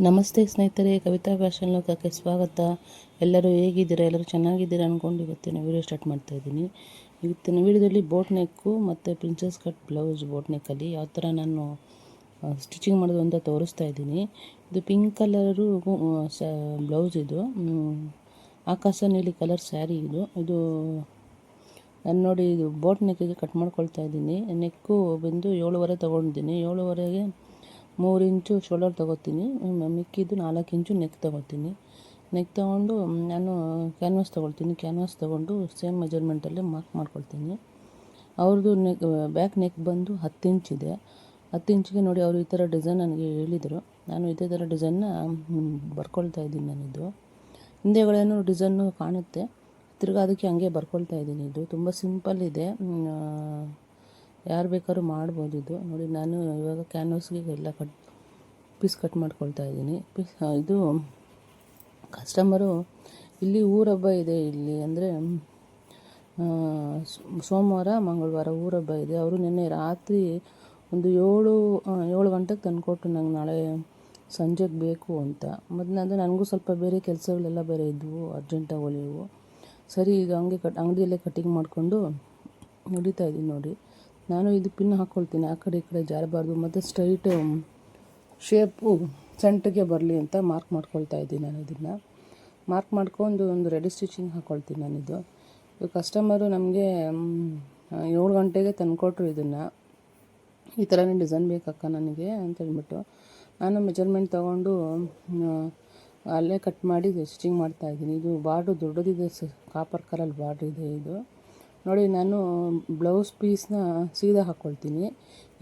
ನಮಸ್ತೆ ಸ್ನೇಹಿತರೆ, ಕವಿತಾ ಫ್ಯಾಷನ್ ಲೋಕಕ್ಕೆ ಸ್ವಾಗತ. ಎಲ್ಲರೂ ಹೇಗಿದ್ದೀರಾ? ಎಲ್ಲರೂ ಚೆನ್ನಾಗಿದ್ದೀರಾ ಅಂದ್ಕೊಂಡು ಇವತ್ತಿನ ವೀಡಿಯೋ ಸ್ಟಾರ್ಟ್ ಮಾಡ್ತಾ ಇದ್ದೀನಿ. ಇವತ್ತಿನ ವೀಡಿಯೋದಲ್ಲಿ ಬೋಟ್ ನೆಕ್ಕು ಮತ್ತು ಪ್ರಿನ್ಸಸ್ ಕಟ್ ಬ್ಲೌಸ್ ಬೋಟ್ ನೆಕ್ಕಲ್ಲಿ ಯಾವ ಥರ ನಾನು ಸ್ಟಿಚಿಂಗ್ ಮಾಡೋದು ಅಂತ ತೋರಿಸ್ತಾ ಇದ್ದೀನಿ. ಇದು ಪಿಂಕ್ ಕಲರು ಬ್ಲೌಸ್ ಇದು. ಆಕಾಶ ನೀಲಿ ಕಲರ್ ಸ್ಯಾರಿ ಇದು. ಇದು ನಾನು ನೋಡಿ ಇದು ಬೋಟ್ ನೆಕ್ಕಿಗೆ ಕಟ್ ಮಾಡ್ಕೊಳ್ತಾ ಇದ್ದೀನಿ. ನೆಕ್ಕು ಬಂದು ಏಳುವರೆ ತೊಗೊಂಡಿದ್ದೀನಿ. ಏಳುವರೆಗೆ ಮೂರು ಇಂಚು ಶೋಲ್ಡರ್ ತೊಗೋತೀನಿ. ಮಿಕ್ಕಿದ್ದು ನಾಲ್ಕು ಇಂಚು ನೆಕ್ ತೊಗೋತೀನಿ. ನೆಕ್ ತೊಗೊಂಡು ನಾನು ಕ್ಯಾನ್ವಾಸ್ ತೊಗೊಳ್ತೀನಿ. ಕ್ಯಾನ್ವಾಸ್ ತೊಗೊಂಡು ಸೇಮ್ ಮೆಜರ್ಮೆಂಟಲ್ಲೇ ಮಾರ್ಕ್ ಮಾಡ್ಕೊಳ್ತೀನಿ. ಅವ್ರದ್ದು ನೆಕ್ ಬ್ಯಾಕ್ ನೆಕ್ ಬಂದು ಹತ್ತು ಇಂಚಿದೆ ಹತ್ತು ಇಂಚಿಗೆ ನೋಡಿ ಅವರು ಈ ಥರ ಡಿಸೈನ್ ನನಗೆ ಹೇಳಿದರು. ನಾನು ಇದೇ ಥರ ಡಿಸೈನ್ನ ಬರ್ಕೊಳ್ತಾ ಇದ್ದೀನಿ ನಾನಿದು ಹಿಂದೆಗಳೇನು ಡಿಸೈನು ಕಾಣುತ್ತೆ. ತಿರ್ಗಾ ಅದಕ್ಕೆ ಹಂಗೆ ಬರ್ಕೊಳ್ತಾ ಇದ್ದೀನಿ ಇದು. ತುಂಬ ಸಿಂಪಲ್ ಇದೆ. ಯಾರು ಬೇಕಾದ್ರೂ ಮಾಡ್ಬೋದು ಇದು. ನೋಡಿ, ನಾನು ಇವಾಗ ಕ್ಯಾನ್ವಸ್ಗೆ ಎಲ್ಲ ಕಟ್ ಪೀಸ್ ಕಟ್ ಮಾಡ್ಕೊಳ್ತಾ ಇದ್ದೀನಿ. ಪೀಸ್ ಇದು ಕಸ್ಟಮರು ಇಲ್ಲಿ ಊರಬ್ಬ ಇದೆ ಇಲ್ಲಿ. ಅಂದರೆ ಸೋಮವಾರ, ಮಂಗಳವಾರ ಊರಬ್ಬ ಇದೆ. ಅವರು ನಿನ್ನೆ ರಾತ್ರಿ ಒಂದು ಏಳು ಏಳು ಗಂಟೆಗೆ ತಂದುಕೊಟ್ಟು ನಂಗೆ ನಾಳೆ ಸಂಜೆಗೆ ಬೇಕು ಅಂತ. ಮತ್ತು ನನಗೂ ಸ್ವಲ್ಪ ಬೇರೆ ಕೆಲಸಗಳೆಲ್ಲ ಬೇರೆ ಇದ್ವು ಅರ್ಜೆಂಟಾಗಿ ಹೊಲಿಯವು ಸರಿ, ಈಗ ಹಂಗೆ ಕಟ್ ಅಂಗಡಿಯಲ್ಲೇ ಕಟ್ಟಿಂಗ್ ಮಾಡಿಕೊಂಡು ನಡೀತಾ ಇದ್ದೀನಿ ನೋಡಿ. ನಾನು ಇದು ಪಿನ್ ಹಾಕ್ಕೊಳ್ತೀನಿ ಆ ಕಡೆ ಈ ಕಡೆ ಜಾರಬಾರ್ದು. ಮತ್ತು ಸ್ಟ್ರೈಟ್ ಶೇಪು ಸೆಂಟ್ರಿಗೆ ಬರಲಿ ಅಂತ ಮಾರ್ಕ್ ಮಾಡ್ಕೊಳ್ತಾ ಇದ್ದೀನಿ ನಾನು ಇದನ್ನು. ಮಾರ್ಕ್ ಮಾಡ್ಕೊಂಡು ಒಂದು ರೆಡಿ ಸ್ಟಿಚಿಂಗ್ ಹಾಕ್ಕೊಳ್ತೀನಿ ನಾನಿದು ಇದು. ಕಸ್ಟಮರು ನಮಗೆ ಏಳು ಗಂಟೆಗೆ ತಂದುಕೊಟ್ರು ಇದನ್ನು. ಈ ಥರನೇ ಡಿಸೈನ್ ಬೇಕಕ್ಕ ನನಗೆ ಅಂತ ಹೇಳ್ಬಿಟ್ಟು ನಾನು ಮೆಜರ್ಮೆಂಟ್ ತೊಗೊಂಡು ಅಲ್ಲೇ ಕಟ್ ಮಾಡಿ ಸ್ಟಿಚಿಂಗ್ ಮಾಡ್ತಾ ಇದ್ದೀನಿ. ಇದು ಬಾರ್ಡ್ರು ದೊಡ್ಡದಿದೆ ಸ ಕಾಪರ್ ಕಲರ್ ಬಾರ್ಡ್ರ್ ಇದೆ ಇದು. ನೋಡಿ, ನಾನು ಬ್ಲೌಸ್ ಪೀಸ್ನ ಸೀದಾ ಹಾಕ್ಕೊಳ್ತೀನಿ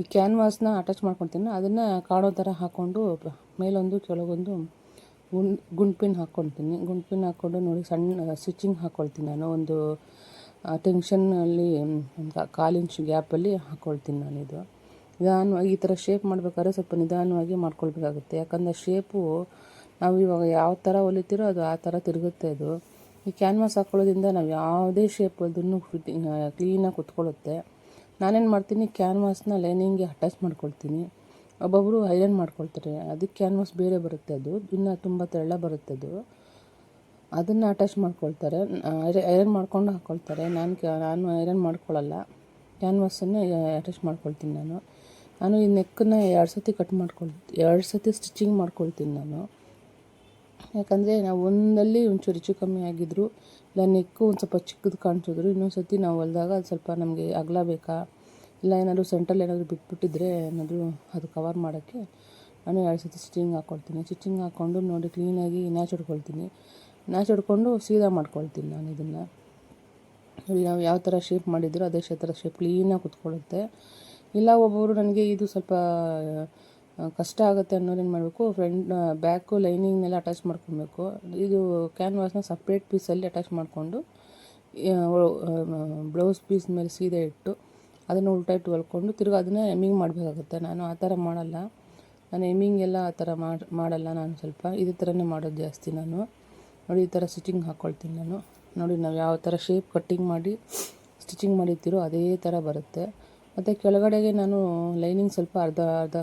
ಈ ಕ್ಯಾನ್ವಾಸ್ನ ಅಟ್ಯಾಚ್ ಮಾಡ್ಕೊಳ್ತೀನಿ. ಅದನ್ನು ಕಾಡೋ ಥರ ಹಾಕ್ಕೊಂಡು ಮೇಲೊಂದು, ಕೆಳಗೊಂದು ಗುಂಡ್ ಗುಂಡ್ ಪಿನ್ ಹಾಕ್ಕೊಳ್ತೀನಿ ಗುಂಡ್ ಪಿನ್ ಹಾಕ್ಕೊಂಡು ನೋಡಿ, ಸಣ್ಣ ಸ್ಟಿಚಿಂಗ್ ಹಾಕ್ಕೊಳ್ತೀನಿ ನಾನು. ಒಂದು ಟೆನ್ಷನ್ನಲ್ಲಿ ಕಾಲು ಇಂಚ್ ಗ್ಯಾಪಲ್ಲಿ ಹಾಕ್ಕೊಳ್ತೀನಿ ನಾನಿದು ನಿಧಾನವಾಗಿ ಈ ಥರ ಶೇಪ್ ಮಾಡಬೇಕಾದ್ರೆ ಸ್ವಲ್ಪ ನಿಧಾನವಾಗಿ ಮಾಡ್ಕೊಳ್ಬೇಕಾಗುತ್ತೆ. ಯಾಕಂದರೆ ಶೇಪು ನಾವು ಇವಾಗ ಯಾವ ಥರ ಹೊಲಿತೀರೋ ಅದು ಆ ಥರ ತಿರುಗುತ್ತೆ ಅದು. ಈ ಕ್ಯಾನ್ವಾಸ್ ಹಾಕ್ಕೊಳ್ಳೋದ್ರಿಂದ ನಾವು ಯಾವುದೇ ಶೇಪ್ ಅದನ್ನು ಕ್ಲೀನಾಗಿ ಕುತ್ಕೊಳ್ಳುತ್ತೆ. ನಾನೇನು ಮಾಡ್ತೀನಿ ಕ್ಯಾನ್ವಾಸ್ನ ಲೈನಿಂಗ್ಗೆ ಅಟ್ಯಾಚ್ ಮಾಡ್ಕೊಳ್ತೀನಿ. ಒಬ್ಬೊಬ್ಬರು ಐರನ್ ಮಾಡ್ಕೊಳ್ತಾರೆ. ಅದಕ್ಕೆ ಕ್ಯಾನ್ವಾಸ್ ಬೇರೆ ಬರುತ್ತೆ ಅದು. ಇನ್ನು ತುಂಬ ತೆಳ್ಳ ಬರುತ್ತೆ ಅದು. ಅದನ್ನು ಅಟ್ಯಾಚ್ ಮಾಡ್ಕೊಳ್ತಾರೆ. ಐರ- ಐರನ್ ಮಾಡ್ಕೊಂಡು ಹಾಕ್ಕೊಳ್ತಾರೆ ನಾನು ಕ್ಯಾ ನಾನು ಐರನ್ ಮಾಡ್ಕೊಳ್ಳಲ್ಲ ಕ್ಯಾನ್ವಾಸನ್ನು ಅಟ್ಯಾಚ್ ಮಾಡ್ಕೊಳ್ತೀನಿ ನಾನು. ನಾನು ಈ ನೆಕ್ಕನ್ನ ಎರಡು ಸತಿ ಕಟ್ ಮಾಡ್ಕೊಳ್, ಎರಡು ಸತಿ ಸ್ಟಿಚಿಂಗ್ ಮಾಡ್ಕೊಳ್ತೀನಿ ನಾನು. ಯಾಕಂದರೆ ನಾವು ಒಂದಲ್ಲಿ ಒಂಚೂರು ಹೆಚ್ಚು ಕಮ್ಮಿ ಆಗಿದ್ರು, ಇಲ್ಲ ನೆಕ್ಕು ಒಂದು ಸ್ವಲ್ಪ ಚಿಕ್ಕದು ಕಾಣಿಸಿದ್ರು, ಇನ್ನೊಂದು ಸರ್ತಿ ನಾವು ಹೊಲ್ದಾಗ ಅದು ಸ್ವಲ್ಪ ನಮಗೆ ಅಗಲ ಬೇಕಾ, ಇಲ್ಲ ಏನಾದರೂ ಸೆಂಟ್ರಲ್ಲಿ ಏನಾದರೂ ಬಿಟ್ಬಿಟ್ಟಿದ್ರೆ ಏನಾದರೂ ಅದು ಕವರ್ ಮಾಡೋಕ್ಕೆ ನಾನು ಎರಡು ಸರ್ತಿ ಸ್ಟಿಚಿಂಗ್ ಹಾಕ್ಕೊಳ್ತೀನಿ ಸ್ಟಿಚಿಂಗ್ ಹಾಕ್ಕೊಂಡು ನೋಡಿ ಕ್ಲೀನಾಗಿ ನ್ಯಾಚ್ ಹೊಡ್ಕೊಳ್ತೀನಿ. ನ್ಯಾಚ್ ಹೊಡ್ಕೊಂಡು ಸೀದಾ ಮಾಡ್ಕೊಳ್ತೀನಿ ನಾನು ಇದನ್ನು. ನೋಡಿ ನಾವು ಯಾವ ಥರ ಶೇಪ್ ಮಾಡಿದ್ರು ಅದೇ ಥರ ಶೇಪ್ ಕ್ಲೀನಾಗಿ ಕುತ್ಕೊಳ್ಳುತ್ತೆ. ಇಲ್ಲ ಒಬ್ಬೊಬ್ಬರು ನನಗೆ ಇದು ಸ್ವಲ್ಪ ಕಷ್ಟ ಆಗುತ್ತೆ ಅನ್ನೋರು ಏನು ಮಾಡಬೇಕು ಫ್ರಂಟ್ ಬ್ಯಾಕು ಲೈನಿಂಗ್ನೆಲ್ಲ ಅಟ್ಯಾಚ್ ಮಾಡ್ಕೊಬೇಕು. ಇದು ಕ್ಯಾನ್ವಾಸ್ನ ಸಪ್ರೇಟ್ ಪೀಸಲ್ಲಿ ಅಟ್ಯಾಚ್ ಮಾಡಿಕೊಂಡು ಬ್ಲೌಸ್ ಪೀಸ್ ಮೇಲೆ ಸೀದೆ ಇಟ್ಟು ಅದನ್ನು ಉಲ್ಟಾ ಇಟ್ಟು ಹೊಲ್ಕೊಂಡು ತಿರ್ಗಿ ಅದನ್ನೇ ಎಮ್ಮಿಂಗ್ ಮಾಡಬೇಕಾಗುತ್ತೆ. ನಾನು ಆ ಥರ ಮಾಡಲ್ಲ. ನಾನು ಎಮ್ಮಿಂಗ್ ಎಲ್ಲ ಆ ಥರ ಮಾಡಿ ಮಾಡಲ್ಲ ನಾನು ಸ್ವಲ್ಪ. ಇದೇ ಥರನೇ ಮಾಡೋದು ಜಾಸ್ತಿ ನಾನು. ನೋಡಿ ಈ ಥರ ಸ್ಟಿಚಿಂಗ್ ಹಾಕ್ಕೊಳ್ತೀನಿ ನಾನು. ನೋಡಿ ನಾವು ಯಾವ ಥರ ಶೇಪ್ ಕಟ್ಟಿಂಗ್ ಮಾಡಿ ಸ್ಟಿಚಿಂಗ್ ಮಾಡಿರ್ತೀರೋ ಅದೇ ಥರ ಬರುತ್ತೆ. ಮತ್ತು ಕೆಳಗಡೆಗೆ ನಾನು ಲೈನಿಂಗ್ ಸ್ವಲ್ಪ ಅರ್ಧ ಅರ್ಧ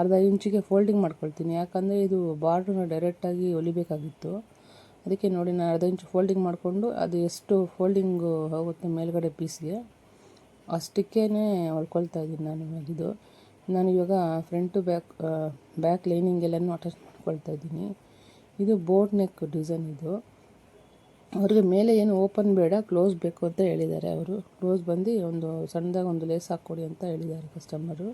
ಅರ್ಧ ಇಂಚಿಗೆ ಫೋಲ್ಡಿಂಗ್ ಮಾಡ್ಕೊಳ್ತೀನಿ. ಯಾಕಂದರೆ ಇದು ಬಾರ್ಡ್ರನ್ನ ಡೈರೆಕ್ಟಾಗಿ ಹೊಲಿಬೇಕಾಗಿತ್ತು. ಅದಕ್ಕೆ ನೋಡಿ ನಾನು ಅರ್ಧ ಇಂಚು ಫೋಲ್ಡಿಂಗ್ ಮಾಡಿಕೊಂಡು ಅದು ಎಷ್ಟು ಫೋಲ್ಡಿಂಗು ಹೋಗುತ್ತೆ ಮೇಲ್ಗಡೆ ಪೀಸ್ಗೆ ಅಷ್ಟಕ್ಕೇ ಹೊಲ್ಕೊಳ್ತಾ ಇದ್ದೀನಿ ನಾನು ಇದು. ನಾನು ಇವಾಗ ಫ್ರಂಟು ಬ್ಯಾಕ್ ಬ್ಯಾಕ್ ಲೈನಿಂಗ್ ಎಲ್ಲನೂ ಅಟ್ಯಾಚ್ ಮಾಡ್ಕೊಳ್ತಾ ಇದ್ದೀನಿ. ಇದು ಬೋಟ್ ನೆಕ್ ಡಿಸೈನ್ ಇದು. ಅವ್ರಿಗೆ ಮೇಲೆ ಏನು ಓಪನ್ ಬೇಡ ಕ್ಲೋಸ್ ಬೇಕು ಅಂತ ಹೇಳಿದ್ದಾರೆ ಅವರು. ಕ್ಲೋಸ್ ಬಂದು ಒಂದು ಸಣ್ಣದಾಗಿ ಒಂದು ಲೇಸ್ ಹಾಕ್ಕೊಡಿ ಅಂತ ಹೇಳಿದ್ದಾರೆ ಕಸ್ಟಮರು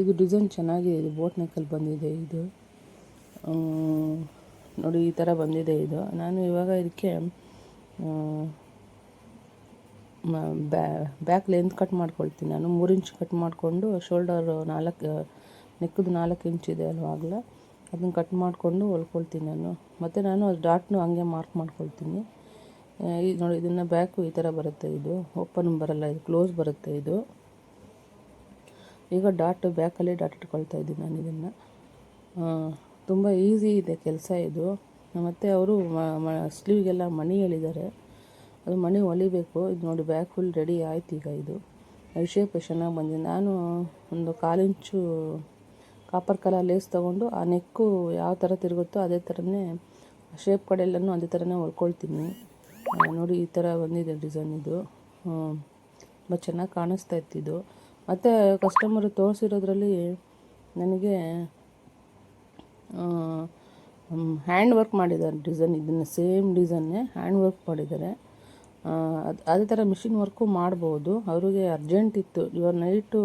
ಇದು ಡಿಸೈನ್ ಚೆನ್ನಾಗಿದೆ, ಇದು ಬೋಟ್ ನೆಕ್ಕಲ್ಲಿ ಬಂದಿದೆ ಇದು. ನೋಡಿ, ಈ ಥರ ಬಂದಿದೆ ಇದು. ನಾನು ಇವಾಗ ಇದಕ್ಕೆ ಬ್ಯಾಕ್ ಲೆಂತ್ ಕಟ್ ಮಾಡ್ಕೊಳ್ತೀನಿ. ನಾನು ಮೂರು ಇಂಚ್ ಕಟ್ ಮಾಡಿಕೊಂಡು ಶೋಲ್ಡರ್ ನಾಲ್ಕು ನೆಕ್ಕದು ನಾಲ್ಕು ಇಂಚ್ ಇದೆ ಅಲ್ವಾಗಲ ಅದನ್ನು ಕಟ್ ಮಾಡಿಕೊಂಡು ಹೊಲ್ಕೊಳ್ತೀನಿ ನಾನು. ಮತ್ತು ನಾನು ಅದು ಡಾಟ್ನು ಹಂಗೆ ಮಾರ್ಕ್ ಮಾಡ್ಕೊಳ್ತೀನಿ. ಇದು ನೋಡಿ, ಇದನ್ನು ಬ್ಯಾಕು ಈ ಥರ ಬರುತ್ತೆ ಇದು. ಓಪನ್ ಬರಲ್ಲ, ಇದು ಕ್ಲೋಸ್ ಬರುತ್ತೆ ಇದು. ಈಗ ಡಾಟ್ ಬ್ಯಾಕಲ್ಲಿ ಡಾಟ್ ಇಟ್ಕೊಳ್ತಾ ಇದ್ದೀನಿ ನಾನು ಇದನ್ನು. ತುಂಬ ಈಸಿ ಇದೆ ಕೆಲಸ ಇದು. ಮತ್ತು ಅವರು ಸ್ಲೀವ್ಗೆಲ್ಲ ಮಣಿ ಹೇಳಿದ್ದಾರೆ. ಅದು ಮಣಿ ಹೊಲಿಬೇಕು. ಇದು ನೋಡಿ ಬ್ಯಾಕ್ ಫುಲ್ ರೆಡಿ ಆಯ್ತು ಈಗ ಇದು. ಶೇಪ್ ಚೆನ್ನಾಗಿ ಬಂದಿದೆ. ನಾನು ಒಂದು ಕಾಲು ಇಂಚು ಕಾಪರ್ ಕಲರ್ ಲೇಸ್ ತೊಗೊಂಡು ಆ ನೆಕ್ಕು ಯಾವ ಥರ ತಿರುಗುತ್ತೋ ಅದೇ ಥರನೇ ಶೇಪ್ ಕಡೆ ಅದೇ ಥರನೇ ಹೊಲ್ಕೊಳ್ತೀನಿ. ನೋಡಿ ಈ ಥರ ಬಂದಿದೆ ಡಿಸೈನ್ ಇದು. ತುಂಬ ಚೆನ್ನಾಗಿ ಕಾಣಿಸ್ತಾ ಇತ್ತಿದ್ದು ಮತ್ತು ಕಸ್ಟಮರು ತೋರಿಸಿರೋದ್ರಲ್ಲಿ ನನಗೆ ಹ್ಯಾಂಡ್ ವರ್ಕ್ ಮಾಡಿದ್ದಾರೆ ಡಿಸೈನ್ ಇದನ್ನು ಸೇಮ್ ಡಿಸೈನ್ನೇ ಹ್ಯಾಂಡ್ ವರ್ಕ್ ಮಾಡಿದ್ದಾರೆ. ಅದು, ಅದೇ ಥರ ಮಿಷಿನ್ ವರ್ಕು ಮಾಡ್ಬೋದು. ಅವರಿಗೆ ಅರ್ಜೆಂಟ್ ಇತ್ತು. ಇವಾಗ ನೈಟು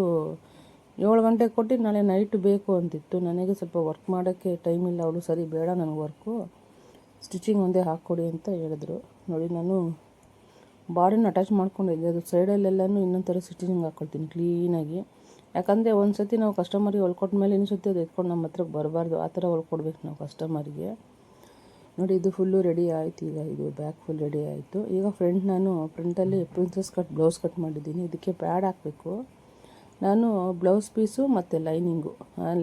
ಏಳು ಗಂಟೆಗೆ ಕೊಟ್ಟು ನಾಳೆ ನೈಟ್ ಬೇಕು ಅಂತಿತ್ತು. ನನಗೆ ಸ್ವಲ್ಪ ವರ್ಕ್ ಮಾಡೋಕ್ಕೆ ಟೈಮ್ ಇಲ್ಲ. ಅವಳು ಸರಿ ಬೇಡ ನನಗೆ ವರ್ಕು ಸ್ಟಿಚಿಂಗ್ ಒಂದೇ ಹಾಕ್ಕೊಡಿ ಅಂತ ಹೇಳಿದ್ರು. ನೋಡಿ ನಾನು ಬಾಡಿನ ಅಟ್ಯಾಚ್ ಮಾಡ್ಕೊಂಡಿದ್ದೆ. ಅದು ಸೈಡಲ್ಲೆಲ್ಲನೂ ಇನ್ನೊಂದು ಥರ ಸ್ಟಿಚಿಂಗ್ ಹಾಕ್ಕೊಳ್ತೀನಿ ಕ್ಲೀನಾಗಿ ಯಾಕಂದರೆ ಒಂದು ಸತಿ ನಾವು ಕಸ್ಟಮರಿಗೆ ಹೊಲ್ಕೊಟ್ಟ ಮೇಲೆ ಇನ್ನೊಂದು ಸತಿ ಅದು ಎತ್ಕೊಂಡು ನಮ್ಮ ಹತ್ರಕ್ಕೆ ಬರಬಾರ್ದು. ಆ ಥರ ಹೊಲ್ಕೊಡ್ಬೇಕು ನಾವು ಕಸ್ಟಮರಿಗೆ ನೋಡಿ, ಇದು ಫುಲ್ಲು ರೆಡಿ ಆಯಿತು ಈಗ. ಇದು ಬ್ಯಾಕ್ ಫುಲ್ ರೆಡಿ ಆಯಿತು. ಈಗ ಫ್ರಂಟ್ ನಾನು ಫ್ರಂಟಲ್ಲಿ ಪ್ರಿನ್ಸಸ್ ಕಟ್ ಬ್ಲೌಸ್ ಕಟ್ ಮಾಡಿದ್ದೀನಿ. ಇದಕ್ಕೆ ಪ್ಯಾಡ್ ಹಾಕಬೇಕು. ನಾನು ಬ್ಲೌಸ್ ಪೀಸು ಮತ್ತು ಲೈನಿಂಗು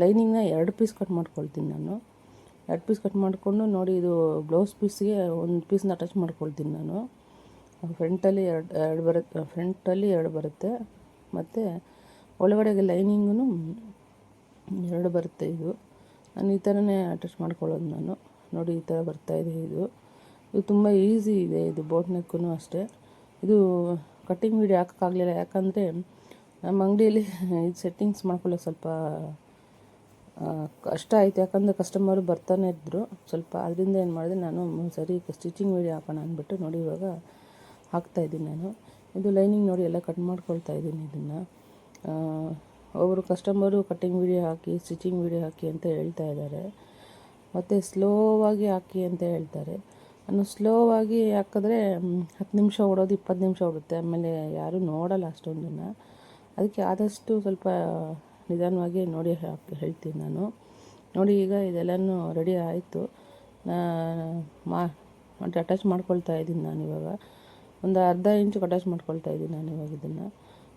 ಲೈನಿಂಗ್ನ ಎರಡು ಪೀಸ್ ಕಟ್ ಮಾಡ್ಕೊಳ್ತೀನಿ ನಾನು. ಎರಡು ಪೀಸ್ ಕಟ್ ಮಾಡಿಕೊಂಡು ನೋಡಿ, ಇದು ಬ್ಲೌಸ್ ಪೀಸ್ಗೆ ಒಂದು ಪೀಸ್ನ ಅಟ್ಯಾಚ್ ಮಾಡ್ಕೊಳ್ತೀನಿ ನಾನು. ಫ್ರಂಟಲ್ಲಿ ಎರಡು ಎರಡು ಬರುತ್ತೆ ಫ್ರಂಟಲ್ಲಿ ಎರಡು ಬರುತ್ತೆ. ಮತ್ತು ಒಳಗಡೆಗೆ ಲೈನಿಂಗೂ ಎರಡು ಬರುತ್ತೆ ಇದು. ನಾನು ಈ ಥರನೇ ಅಟ್ಯಾಚ್ ಮಾಡ್ಕೊಳ್ಳೋದು ನಾನು. ನೋಡಿ, ಈ ಥರ ಬರ್ತಾಯಿದೆ ಇದು ಇದು. ತುಂಬ ಈಸಿ ಇದೆ ಇದು ಬೋಟ್ ನೆಕ್ಕೂ ಅಷ್ಟೇ. ಇದು ಕಟ್ಟಿಂಗ್ ವೀಡಿಯೋ ಹಾಕೋಕ್ಕಾಗಲಿಲ್ಲ. ಯಾಕಂದರೆ ನಮ್ಮ ಅಂಗಡಿಯಲ್ಲಿ ಇದು ಸೆಟ್ಟಿಂಗ್ಸ್ ಮಾಡ್ಕೊಳ್ಳೋಕೆ ಸ್ವಲ್ಪ ಕಷ್ಟ ಆಯಿತು. ಯಾಕಂದರೆ ಕಸ್ಟಮರು ಬರ್ತಾನೆ ಇದ್ದರು ಸ್ವಲ್ಪ. ಅದರಿಂದ ಏನು ಮಾಡಿದೆ, ನಾನು ಸರಿ ಸ್ಟಿಚಿಂಗ್ ವೀಡಿಯೋ ಹಾಕೋಣ ಅಂದ್ಬಿಟ್ಟು ನೋಡಿ ಇವಾಗ ಹಾಕ್ತಾಯಿದ್ದೀನಿ ನಾನು. ಇದು ಲೈನಿಂಗ್ ನೋಡಿ, ಎಲ್ಲ ಕಟ್ ಮಾಡ್ಕೊಳ್ತಾ ಇದ್ದೀನಿ ಇದನ್ನು. ಒಬ್ಬರು ಕಸ್ಟಮರು ಕಟ್ಟಿಂಗ್ ವೀಡಿಯೋ ಹಾಕಿ, ಸ್ಟಿಚಿಂಗ್ ವೀಡಿಯೋ ಹಾಕಿ ಅಂತ ಹೇಳ್ತಾ ಇದ್ದಾರೆ. ಮತ್ತು ಸ್ಲೋವಾಗಿ ಹಾಕಿ ಅಂತ ಹೇಳ್ತಾರೆ. ನಾನು ಸ್ಲೋವಾಗಿ ಹಾಕಿದ್ರೆ ಹತ್ತು ನಿಮಿಷ ಓಡೋದು, ಇಪ್ಪತ್ತು ನಿಮಿಷ ಓಡುತ್ತೆ. ಆಮೇಲೆ ಯಾರೂ ನೋಡಲ್ಲ ಅಷ್ಟೊಂದನ್ನು ಅದಕ್ಕೆ ಆದಷ್ಟು ಸ್ವಲ್ಪ ನಿಧಾನವಾಗಿ ನೋಡಿ ಹಾಕಿ, ಹೇಳ್ತೀನಿ ನಾನು. ನೋಡಿ, ಈಗ ಇದೆಲ್ಲನೂ ರೆಡಿ ಆಯಿತು. ಮಾ, ಅಟ್ಯಾಚ್ ಮಾಡ್ಕೊಳ್ತಾ ಇದ್ದೀನಿ ನಾನು ಇವಾಗ ಒಂದು ಅರ್ಧ ಇಂಚು ಅಟ್ಯಾಚ್ ಮಾಡ್ಕೊಳ್ತಾ ಇದ್ದೀನಿ ನಾನು ಇವಾಗ ಇದನ್ನು.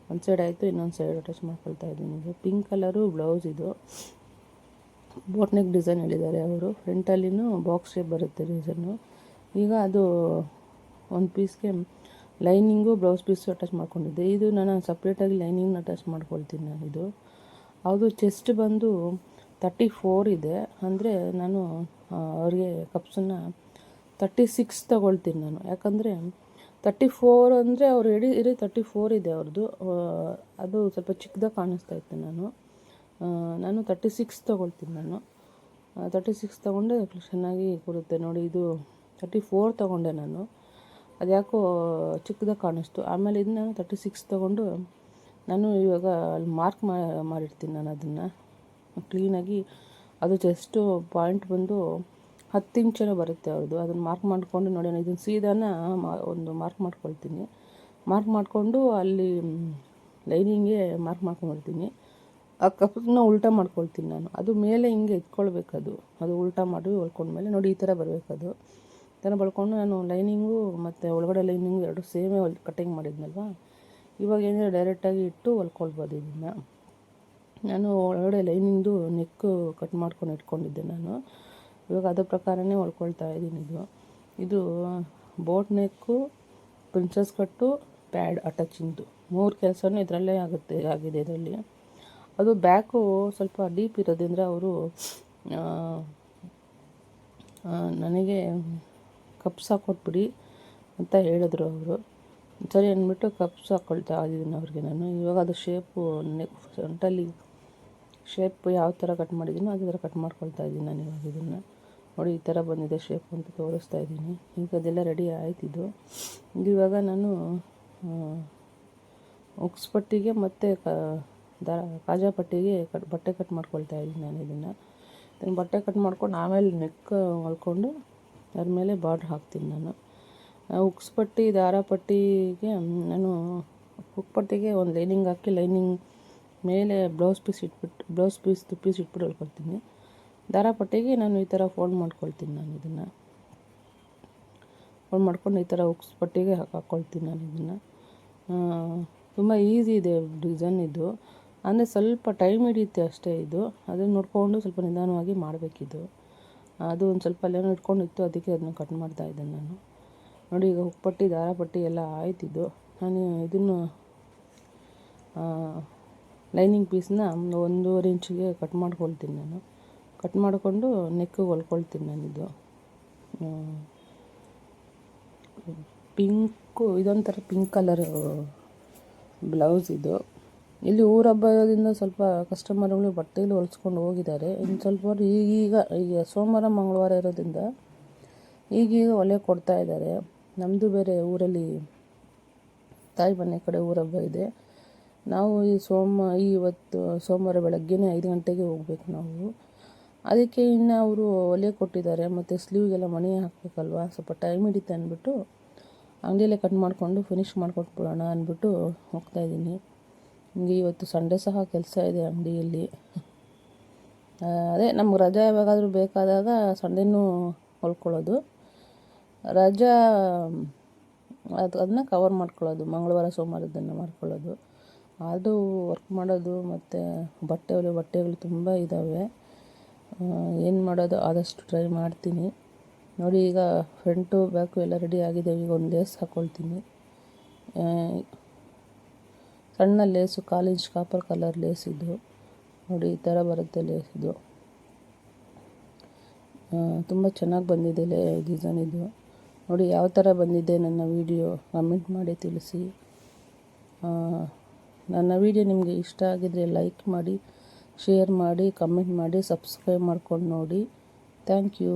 ಒಂದು ಸೈಡ್ ಆಯಿತು, ಇನ್ನೊಂದು ಸೈಡ್ ಅಟ್ಯಾಚ್ ಮಾಡ್ಕೊಳ್ತಾ ಇದ್ದೀನಿ ಇದು ಪಿಂಕ್ ಕಲರು ಬ್ಲೌಸ್ ಇದು. ಬೋಟ್ನೆಕ್ ಡಿಸೈನ್ ಹೇಳಿದ್ದಾರೆ ಅವರು. ಫ್ರಂಟಲ್ಲಿನೂ ಬಾಕ್ಸ್ ಶೇಪ್ ಬರುತ್ತೆ ಡಿಸೈನು ಈಗ ಅದು ಒಂದು ಪೀಸ್ಗೆ ಲೈನಿಂಗು ಬ್ಲೌಸ್ ಪೀಸು ಅಟ್ಯಾಚ್ ಮಾಡ್ಕೊಂಡಿದ್ದೆ. ಇದು ನಾನು ಸಪ್ರೇಟಾಗಿ ಲೈನಿಂಗ್ನ ಅಟ್ಯಾಚ್ ಮಾಡ್ಕೊಳ್ತೀನಿ ನಾನು ಇದು. ಅದು ಚೆಸ್ಟ್ ಬಂದು ತರ್ಟಿ ಫೋರ್ ಇದೆ. ಅಂದರೆ ನಾನು ಅವ್ರಿಗೆ ಕಪ್ಸನ್ನು ತರ್ಟಿ ಸಿಕ್ಸ್ ತಗೊಳ್ತೀನಿ ನಾನು. ಯಾಕಂದರೆ ತರ್ಟಿ ಫೋರ್ ಅಂದರೆ ಅವ್ರು ಇಡೀ ಇಡೀ ತರ್ಟಿ ಫೋರ್ ಇದೆ ಅವ್ರದ್ದು ಅದು ಸ್ವಲ್ಪ ಚಿಕ್ಕದಾಗಿ ಕಾಣಿಸ್ತಾ ಇತ್ತು ನಾನು. ನಾನು ತರ್ಟಿ ಸಿಕ್ಸ್ ತೊಗೊಳ್ತೀನಿ ನಾನು. ತರ್ಟಿ ಸಿಕ್ಸ್ ತೊಗೊಂಡೆ ಚೆನ್ನಾಗಿ ಕೊಡುತ್ತೆ ನೋಡಿ, ಇದು ತರ್ಟಿ ಫೋರ್ ತೊಗೊಂಡೆ ನಾನು. ಅದ್ಯಾಕೋ ಚಿಕ್ಕದಾಗಿ ಕಾಣಿಸ್ತು. ಆಮೇಲೆ ಇದು ನಾನು ತರ್ಟಿ ಸಿಕ್ಸ್ ತೊಗೊಂಡು ನಾನು ಇವಾಗ ಅಲ್ಲಿ ಮಾರ್ಕ್ ಮಾಡಿರ್ತೀನಿ ನಾನು ಅದನ್ನು. ಕ್ಲೀನಾಗಿ ಅದು ಜಸ್ಟು ಪಾಯಿಂಟ್ ಬಂದು ಹತ್ತು ಇಂಚೇನೋ ಬರುತ್ತೆ ಅವ್ರದ್ದು. ಅದನ್ನು ಮಾರ್ಕ್ ಮಾಡಿಕೊಂಡು ನೋಡಿ ನಾನು ಇದನ್ನು ಸೀದಾನ ಒಂದು ಮಾರ್ಕ್ ಮಾಡ್ಕೊಳ್ತೀನಿ. ಮಾರ್ಕ್ ಮಾಡಿಕೊಂಡು ಅಲ್ಲಿ ಲೈನಿಂಗ್ಗೆ ಮಾರ್ಕ್ ಮಾಡ್ಕೊಂಡ್ಬಿಡ್ತೀನಿ ಆ ಕಪ್ಪನ್ನ ಉಲ್ಟಾ ಮಾಡ್ಕೊಳ್ತೀನಿ ನಾನು. ಅದು ಮೇಲೆ ಹಿಂಗೆ ಎತ್ಕೊಳ್ಬೇಕು ಅದು ಅದು ಉಲ್ಟಾ ಮಾಡಿ ಹೊಲ್ಕೊಂಡ್ಮೇಲೆ ನೋಡಿ ಈ ಥರ ಬರಬೇಕದು. ಈ ಥರ ಬಳ್ಕೊಂಡು ನಾನು ಲೈನಿಂಗು ಮತ್ತು ಒಳಗಡೆ ಲೈನಿಂಗು ಎರಡು ಸೇಮೇ ಹೊಲ್ ಕಟ್ಟಿಂಗ್ ಮಾಡಿದ್ನಲ್ವ? ಇವಾಗ ಏನಿದೆ ಡೈರೆಕ್ಟಾಗಿ ಇಟ್ಟು ಹೊಲ್ಕೊಳ್ಬೋದು ಇದನ್ನು. ನಾನು ಒಳಗಡೆ ಲೈನಿಂಗ್ದು ನೆಕ್ಕು ಕಟ್ ಮಾಡ್ಕೊಂಡು ಇಟ್ಕೊಂಡಿದ್ದೆ ನಾನು. ಇವಾಗ ಅದ್ರ ಪ್ರಕಾರನೇ ಹೊಲ್ಕೊಳ್ತಾ ಇದ್ದೀನಿ ಇದು. ಇದು boat neck princess cut, pad ಅಟ್ಯಾಚಿಂಗ್ದು. ಮೂರು ಕೆಲಸನೂ ಇದರಲ್ಲೇ ಆಗುತ್ತೆ, ಆಗಿದೆ ಇದರಲ್ಲಿ. ಅದು ಬ್ಯಾಕು ಸ್ವಲ್ಪ ಡೀಪ್ ಇರೋದ್ರಿಂದ ಅವರು ನನಗೆ ಕಪ್ಸ್ ಹಾಕ್ಕೊಟ್ಬಿಡಿ ಅಂತ ಹೇಳಿದ್ರು ಅವರು. ಸರಿ ಅಂದ್ಬಿಟ್ಟು ಕಪ್ಸ್ ಹಾಕ್ಕೊಳ್ತಾ ಇದ್ದೀನಿ ಅವ್ರಿಗೆ ನಾನು. ಇವಾಗ ಅದು ಶೇಪು, ನೆಕ್, ಫ್ರಂಟಲ್ಲಿ ಶೇಪ್ ಯಾವ ಥರ ಕಟ್ ಮಾಡಿದ್ದೀನೋ ಅದೇ ಥರ ಕಟ್ ಮಾಡ್ಕೊಳ್ತಾ ಇದ್ದೀನಿ ನಾನು ಇವಾಗ ಇದನ್ನು. ನೋಡಿ, ಈ ಥರ ಬಂದಿದೆ ಶೇಪ್ ಅಂತ ತೋರಿಸ್ತಾ ಇದ್ದೀನಿ. ಈಗ ಅದೆಲ್ಲ ರೆಡಿ ಆಯ್ತಿದ್ದು ಇವಾಗ ನಾನು ಉಕ್ಸ್ಪಟ್ಟಿಗೆ ಮತ್ತು ಕ ದ ಕಾಜಾ ಪಟ್ಟಿಗೆ ಕಟ್, ಬಟ್ಟೆ ಕಟ್ ಮಾಡ್ಕೊಳ್ತಾ ಇದ್ದೀನಿ ನಾನು ಇದನ್ನು. ಇದನ್ನು ಬಟ್ಟೆ ಕಟ್ ಮಾಡ್ಕೊಂಡು ಆಮೇಲೆ ನೆಕ್ ಹೊಲ್ಕೊಂಡು ಅದ್ರ ಮೇಲೆ ಬಾರ್ಡ್ರ್ ಹಾಕ್ತೀನಿ ನಾನು. ಉಕ್ಸ್ಪಟ್ಟಿ ದಾರಪಟ್ಟಿಗೆ ಪಟ್ಟಿ ದಾರ ಪಟ್ಟಿಗೆ ನಾನು ಉಕ್ಪಟ್ಟಿಗೆ ಒಂದು ಲೈನಿಂಗ್ ಹಾಕಿ ಲೈನಿಂಗ್ ಮೇಲೆ ಬ್ಲೌಸ್ ಪೀಸ್ ಇಟ್ಬಿಟ್ಟು ಬ್ಲೌಸ್ ಪೀಸ್ ಪೀಸ್ ಇಟ್ಬಿಟ್ಟು ಹೊಲ್ಕೊಳ್ತೀನಿ. ದಾರ ಪಟ್ಟಿಗೆ ನಾನು ಈ ಥರ ಫೋಲ್ಡ್ ಮಾಡ್ಕೊಳ್ತೀನಿ ನಾನು ಇದನ್ನು. ಫೋಲ್ಡ್ ಮಾಡ್ಕೊಂಡು ಈ ಥರ ಉಕ್ಸ್ ಪಟ್ಟಿಗೆ ಹಾಕಿ ಹಾಕ್ಕೊಳ್ತೀನಿ ನಾನು ಇದನ್ನು. ತುಂಬ ಈಸಿ ಇದೆ ಡಿಸೈನ್ ಇದು. ಅಂದರೆ ಸ್ವಲ್ಪ ಟೈಮ್ ಹಿಡಿಯುತ್ತೆ ಅಷ್ಟೇ ಇದು. ಅದನ್ನು ನೋಡಿಕೊಂಡು ಸ್ವಲ್ಪ ನಿಧಾನವಾಗಿ ಮಾಡಬೇಕಿದು. ಅದು ಒಂದು ಸ್ವಲ್ಪ ಅಲ್ಲೇನೋ ಇಟ್ಕೊಂಡಿತ್ತು, ಅದಕ್ಕೆ ಅದನ್ನು ಕಟ್ ಮಾಡ್ತಾ ಇದ್ದೆ ನಾನು. ನೋಡಿ, ಈಗ ಹುಕ್ಪಟ್ಟಿ ದಾರಪಟ್ಟಿ ಎಲ್ಲ ಆಯ್ತಿದ್ದು ನಾನು ಇದನ್ನು ಲೈನಿಂಗ್ ಪೀಸ್ನ ಒಂದೂವರೆ ಇಂಚಿಗೆ ಕಟ್ ಮಾಡ್ಕೊಳ್ತೀನಿ ನಾನು. ಕಟ್ ಮಾಡಿಕೊಂಡು ನೆಕ್ಕಿಗೆ ಹೊಲ್ಕೊಳ್ತೀನಿ ನಾನಿದು ಪಿಂಕು, ಇದೊಂಥರ ಪಿಂಕ್ ಕಲರ್ ಬ್ಲೌಸ್ ಇದು. ಇಲ್ಲಿ ಊರ ಹಬ್ಬದಿಂದ ಸ್ವಲ್ಪ ಕಸ್ಟಮರ್ಗಳು ಬಟ್ಟೆಗಳು ಹೊಲ್ಸ್ಕೊಂಡು ಹೋಗಿದ್ದಾರೆ. ಇನ್ನು ಸ್ವಲ್ಪ ಈಗೀಗ ಈಗ ಸೋಮವಾರ, ಮಂಗಳವಾರ ಇರೋದ್ರಿಂದ ಈಗೀಗ ಒಲೆ ಕೊಡ್ತಾ ಇದ್ದಾರೆ. ನಮ್ಮದು ಬೇರೆ ಊರಲ್ಲಿ ತಾಯಿ ಮನೆ ಕಡೆ ಊರ ಹಬ್ಬ ಇದೆ. ನಾವು ಈ ಸೋಮ, ಈ ಇವತ್ತು ಸೋಮವಾರ ಬೆಳಗ್ಗೆನೇ ಐದು ಗಂಟೆಗೆ ಹೋಗ್ಬೇಕು ನಾವು. ಅದಕ್ಕೆ ಇನ್ನು ಅವರು ಒಲೆ ಕೊಟ್ಟಿದ್ದಾರೆ, ಮತ್ತು ಸ್ಲೀವ್ಗೆಲ್ಲ ಮಣಿ ಹಾಕಬೇಕಲ್ವ? ಸ್ವಲ್ಪ ಟೈಮ್ ಹಿಡಿತೆ ಅಂದ್ಬಿಟ್ಟು ಅಂಗಡಿಯಲ್ಲೇ ಕಟ್ ಮಾಡಿಕೊಂಡು ಫಿನಿಶ್ ಮಾಡಿಕೊಟ್ಬಿಡೋಣ ಅಂದ್ಬಿಟ್ಟು ಹೋಗ್ತಾಯಿದ್ದೀನಿ ಹಿಂಗೆ ಇವತ್ತು ಸಂಡೇ ಸಹ ಕೆಲಸ ಇದೆ ಅಂಗಡಿಯಲ್ಲಿ. ಅದೇ ನಮ್ಗೆ ರಜಾ ಯಾವಾಗಾದರೂ ಬೇಕಾದಾಗ ಸಂಡೇನೂ ಹೊಲ್ಕೊಳ್ಳೋದು. ರಜಾ, ಅದು ಅದನ್ನ ಕವರ್ ಮಾಡ್ಕೊಳ್ಳೋದು. ಮಂಗಳವಾರ ಸೋಮವಾರದನ್ನು ಮಾಡ್ಕೊಳ್ಳೋದು. ಅದು ವರ್ಕ್ ಮಾಡೋದು ಮತ್ತು ಬಟ್ಟೆ ಬಟ್ಟೆಗಳು ತುಂಬ ಇದ್ದಾವೆ ಏನು ಮಾಡೋದು? ಆದಷ್ಟು ಟ್ರೈ ಮಾಡ್ತೀನಿ. ನೋಡಿ, ಈಗ ಫ್ರಂಟು ಬ್ಯಾಕು ಎಲ್ಲ ರೆಡಿ ಆಗಿದೆ. ಈಗ ಒಂದು ಲೇಸ್ ಹಾಕ್ಕೊಳ್ತೀನಿ ಸಣ್ಣ ಲೇಸು ಕಾಲೇಜ್ ಕಾಪರ್ ಕಲರ್ ಲೇಸ್ ಇದು. ನೋಡಿ, ಈ ಥರ ಬರುತ್ತೆ ಲೇಸ್ ಇದು. ತುಂಬ ಚೆನ್ನಾಗಿ ಬಂದಿದೆ ಲೇ ಡಿಸೈನ್ ಇದು. ನೋಡಿ, ಯಾವ ಥರ ಬಂದಿದೆ ನನ್ನ ವಿಡಿಯೋ ಕಮೆಂಟ್ ಮಾಡಿ ತಿಳಿಸಿ. ನನ್ನ ವಿಡಿಯೋ ನಿಮಗೆ ಇಷ್ಟ ಆಗಿದರೆ ಲೈಕ್ ಮಾಡಿ. ಶೇರ್ ಮಾಡಿ ಕಮೆಂಟ್ ಮಾಡಿ ಸಬ್ಸ್ಕ್ರೈಬ್ ಮಾಡ್ಕೊಂಡು ನೋಡಿ. Thank you